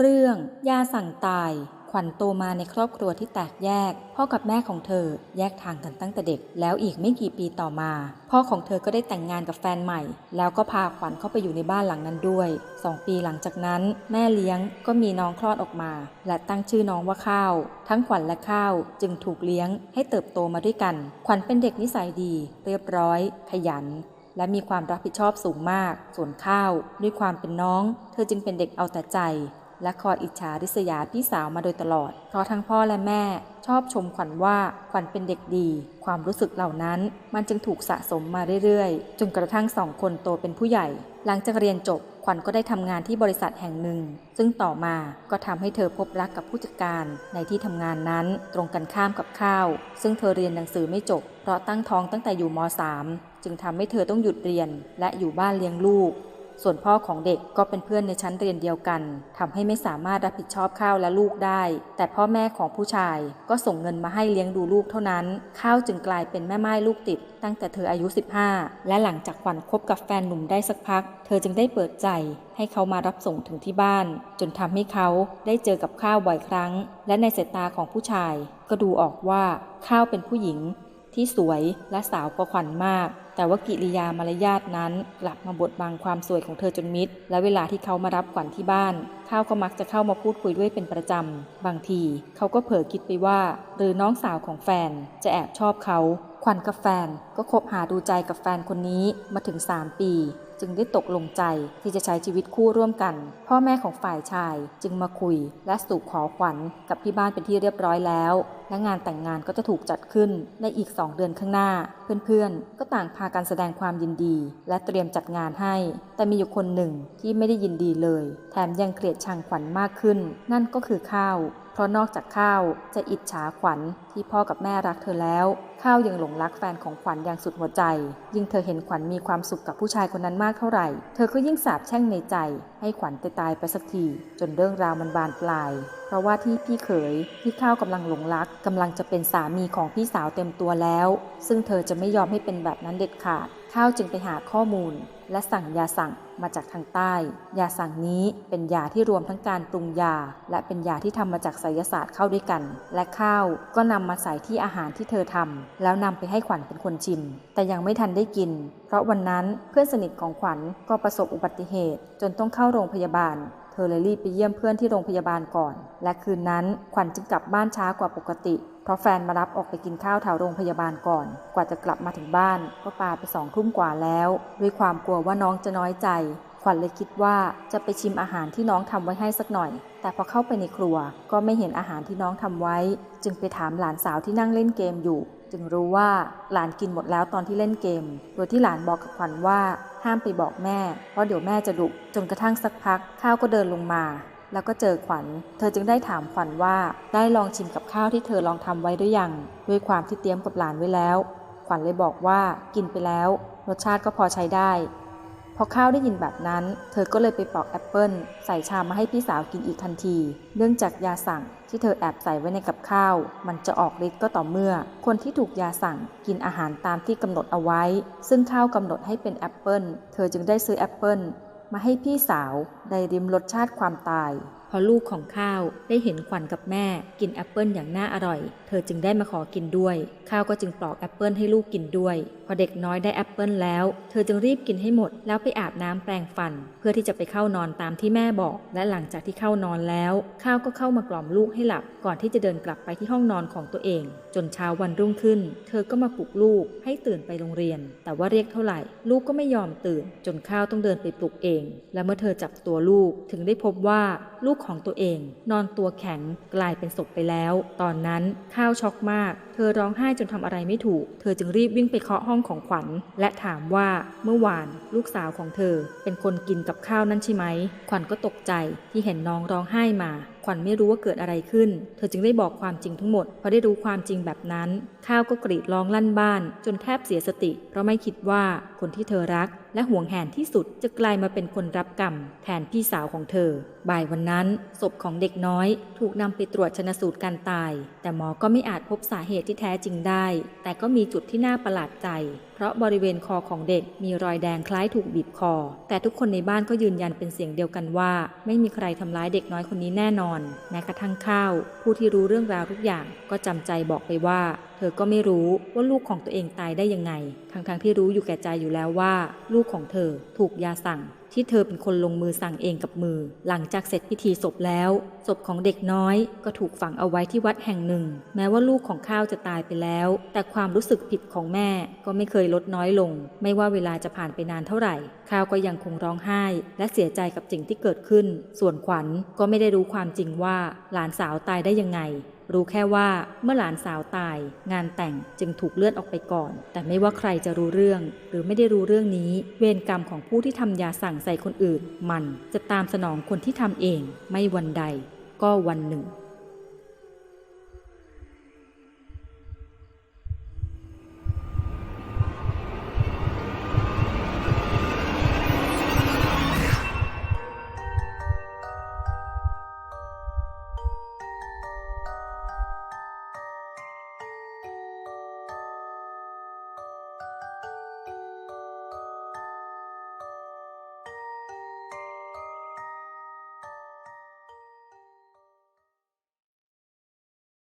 เรื่องยาสั่งตาย ขวัญโตมาในครอบครัวที่แตกแยก พ่อกับแม่ของเธอแยกทางกันตั้งแต่เด็ก แล้วอีกไม่กี่ปีต่อมา พ่อของเธอก็ได้แต่งงานกับแฟนใหม่ แล้วก็พาขวัญเข้าไปอยู่ในบ้านหลังนั้นด้วยสองปีหลังจากนั้น แม่เลี้ยงก็มีน้องคลอดออกมา และตั้งชื่อน้องว่าข้าว ทั้งขวัญและข้าวจึงถูกเลี้ยงให้เติบโตมาด้วยกัน ขวัญเป็นเด็กนิสัยดี เรียบร้อย ขยันและมีความรับผิดชอบสูงมาก ส่วนข้าว ด้วยความเป็นน้อง เธอจึงเป็นเด็กเอาแต่ใจ และคอยอิจฉาริษยาพี่สาวมาโดยตลอดเพราะทั้งพ่อและแม่ ชอบชมขวัญว่าขวัญเป็นเด็กดี ความรู้สึกเหล่านั้น มันจึงถูกสะสมมาเรื่อยๆ จนกระทั่งสองคนโตเป็นผู้ใหญ่ หลังจากเรียนจบขวัญก็ได้ทำงานที่บริษัทแห่งหนึ่ง ซึ่งต่อมาก็ทำให้เธอพบรักกับผู้จัดการในที่ทำงานนั้นตรงกันข้ามกับข้าว ซึ่งเธอเรียนหนังสือไม่จบ เพราะตั้งท้องตั้งแต่อยู่ม .3 จึงทำให้เธอต้องหยุดเรียนและอยู่บ้านเลี้ยงลูก ส่วนพ่อของเด็กก็เป็นเพื่อนในชั้นเรียนเดียวกันทำให้ไม่สามารถรับผิดชอบข้าวและลูกได้ แต่พ่อแม่ของผู้ชายก็ส่งเงินมาให้เลี้ยงดูลูกเท่านั้น ข้าวจึงกลายเป็นแม่ไม้ลูกติด ตั้งแต่เธออายุ 15 และหลังจากขวัญคบกับแฟนหนุ่มได้สักพัก เธอจึงได้เปิดใจให้เขามารับส่งถึงที่บ้าน จนทำให้เขาได้เจอกับข้าวบ่อยครั้ง และในสายตาของผู้ชายก็ดูออกว่าข้าวเป็นผู้หญิง ที่สวยและสาวกว่าขวัญมาก แต่ว่ากิริยามารยาทนั้นกลับมาบดบังความสวยของเธอจนมิด และเวลาที่เขามารับขวัญที่บ้าน ข้าวก็มักจะเข้ามาพูดคุยด้วยเป็นประจำ บางทีเขาก็เผลอคิดไปว่า หรือน้องสาวของแฟนจะแอบชอบเขา ขวัญกับแฟนก็คบหาดูใจกับแฟนคนนี้มาถึง 3 ปี จึงได้ตกลงใจที่จะใช้ชีวิตคู่ร่วมกัน พ่อแม่ของฝ่ายชายจึงมาคุย และสู่ขอขวัญกับที่บ้านเป็นที่เรียบร้อยแล้ว และงานแต่งงานก็จะถูกจัดขึ้นในอีก 2 เดือนข้างหน้า เพื่อนๆ ก็ต่างพากันแสดงความยินดี และเตรียมจัดงานให้ แต่มีอยู่คนหนึ่งที่ไม่ได้ยินดีเลย แถมยังเกลียดชังขวัญมากขึ้น นั่นก็คือข้าว เพราะนอกจากข้าวจะอิจฉาขวัญที่พ่อกับแม่รักเธอแล้ว ข้าวยังหลงรักแฟนของขวัญอย่างสุดหัวใจ ยิ่งเธอเห็นขวัญมีความสุขกับผู้ชายคนนั้นมากเท่าไหร่ เธอก็ยิ่งสาบแช่งในใจ ให้ขวัญตายไปสักที จนเรื่องราวมันบานปลาย เพราะว่าที่พี่เขยที่ข้าวกำลังหลงรักกำลังจะเป็นสามีของพี่สาวเต็มตัวแล้ว ซึ่งเธอจะไม่ยอมให้เป็นแบบนั้นเด็ดขาด ข้าวจึงไปหาข้อมูล และสั่งยาสั่งมาจากทางใต้ ยาสั่งนี้เป็นยาที่รวมทั้งการปรุงยา และเป็นยาที่ทำมาจากไสยศาสตร์เข้าด้วยกัน และข้าวก็นำมาใส่ที่อาหารที่เธอทำแล้วนำไปให้ขวัญเป็นคนชิม แต่ยังไม่ทันได้กิน เพราะวันนั้นเพื่อนสนิทของขวัญก็ประสบอุบัติเหตุ จนต้องเข้าโรงพยาบาลเธอเลยรีบไปเยี่ยมเพื่อนที่โรงพยาบาลก่อน และคืนนั้นขวัญจึงกลับบ้านช้ากว่าปกติ เพราะแฟนมารับออกไปกินข้าวแถวโรงพยาบาลก่อน กว่าจะกลับมาถึงบ้าน ก็ปาไปสองทุ่มกว่าแล้ว ด้วยความกลัวว่าน้องจะน้อยใจ ขวัญเลยคิดว่าจะไปชิมอาหารที่น้องทำไว้ให้สักหน่อย แต่พอเข้าไปในครัว ก็ไม่เห็นอาหารที่น้องทำไว้ จึงไปถามหลานสาวที่นั่งเล่นเกมอยู่ จึงรู้ว่าหลานกินหมดแล้วตอนที่เล่นเกม โดยที่หลานบอกกับขวัญว่าห้ามไปบอกแม่ เพราะเดี๋ยวแม่จะดุจนกระทั่งสักพักข้าวก็เดินลงมา แล้วก็เจอขวัญ เธอจึงได้ถามขวัญว่าได้ลองชิมกับข้าวที่เธอลองทำไว้หรือยัง ด้วยความที่เตรียมกับหลานไว้แล้ว ขวัญเลยบอกว่ากินไปแล้ว รสชาติก็พอใช้ได้ พอข้าวได้ยินแบบนั้น เธอก็เลยไปปอกแอปเปิลใส่ชามมาให้พี่สาวกินอีกทันที เนื่องจากยาสั่งที่เธอแอบใส่ไว้ในกับข้าว มันจะออกฤทธิ์ก็ต่อเมื่อ คนที่ถูกยาสั่งกินอาหารตามที่กำหนดเอาไว้ ซึ่งข้าวกำหนดให้เป็นแอปเปิลเธอจึงได้ซื้อแอปเปิล มาให้พี่สาวได้ริมรสชาติความตาย อลูกของข้าวได้เห็นขวัญกับแม่ กินแอปเปิลอย่างน่าอร่อย เธอจึงได้มาขอกินด้วย ข้าวก็จึงปลอกแอปเปิลให้ลูกกินด้วย พอเด็กน้อยได้แอปเปิลแล้ว เธอจึงรีบกินให้หมด แล้วไปอาบน้ำแปรงฟัน เพื่อที่จะไปเข้านอนตามที่แม่บอก และหลังจากที่เข้านอนแล้ว ข้าวก็เข้ามากล่อมลูกให้หลับ ก่อนที่จะเดินกลับไปที่ห้องนอนของตัวเอง จนเช้าวันรุ่งขึ้น เธอก็มาปลุกลูกให้ตื่นไปโรงเรียน แต่ว่าเรียกเท่าไหร่ ลูกก็ไม่ยอมตื่น จนข้าวต้องเดินไปปลุกเอง และเมื่อเธอจับตัวลูกถึงได้พบว่าลูกของตัวเอง นอนตัวแข็งกลายเป็นศพไปแล้ว ตอนนั้นข้าวช็อกมาก เธอร้องไห้จนทำอะไรไม่ถูก เธอจึงรีบวิ่งไปเคาะห้องของขวัญ และถามว่าเมื่อวานลูกสาวของเธอ เป็นคนกินกับข้าวนั่นใช่ไหม ขวัญก็ตกใจที่เห็นน้องร้องไห้มา ขวัญไม่รู้ว่าเกิดอะไรขึ้น เธอจึงได้บอกความจริงทั้งหมด พอได้รู้ความจริงแบบนั้น ข้าวก็กรีดร้องลั่นบ้าน จนแทบเสียสติ เพราะไม่คิดว่าคนที่เธอรัก และห่วงแหนที่สุดจะกลายมาเป็นคนรับกรรม แทนพี่สาวของเธอ บ่ายวันนั้น ศพของเด็กน้อย ถูกนำไปตรวจชนสูตรการตาย แต่หมอก็ไม่อาจพบสาเหตุที่แท้จริงได้ แต่ก็มีจุดที่น่าประหลาดใจ เพราะบริเวณคอของเด็กมีรอยแดงคล้ายถูกบีบคอ แต่ทุกคนในบ้านก็ยืนยันเป็นเสียงเดียวกันว่า ไม่มีใครทำร้ายเด็กน้อยคนนี้แน่นอนแม้กระทั่งข้าว ผู้ที่รู้เรื่องราวทุกอย่างก็จำใจบอกไปว่า เธอก็ไม่รู้ว่าลูกของตัวเองตายได้ยังไง ทั้งๆที่รู้อยู่แก่ใจอยู่แล้วว่า ลูกของเธอถูกยาสั่ง ที่เธอเป็นคนลงมือสั่งเองกับมือ หลังจากเสร็จพิธีศพแล้ว ศพของเด็กน้อยก็ถูกฝังเอาไว้ที่วัดแห่งหนึ่ง แม้ว่าลูกของข้าวจะตายไปแล้ว แต่ความรู้สึกผิดของแม่ก็ไม่เคยลดน้อยลง ไม่ว่าเวลาจะผ่านไปนานเท่าไหร่ ข้าวก็ยังคงร้องไห้ และเสียใจกับสิ่งที่เกิดขึ้น ส่วนขวัญก็ไม่ได้รู้ความจริงว่าหลานสาวตายได้ยังไงรู้แค่ว่าเมื่อหลานสาวตาย งานแต่งจึงถูกเลื่อนออกไปก่อน แต่ไม่ว่าใครจะรู้เรื่อง หรือไม่ได้รู้เรื่องนี้ เวรกรรมของผู้ที่ทำยาสั่งใส่คนอื่น มันจะตามสนองคนที่ทำเอง ไม่วันใด ก็วันหนึ่ง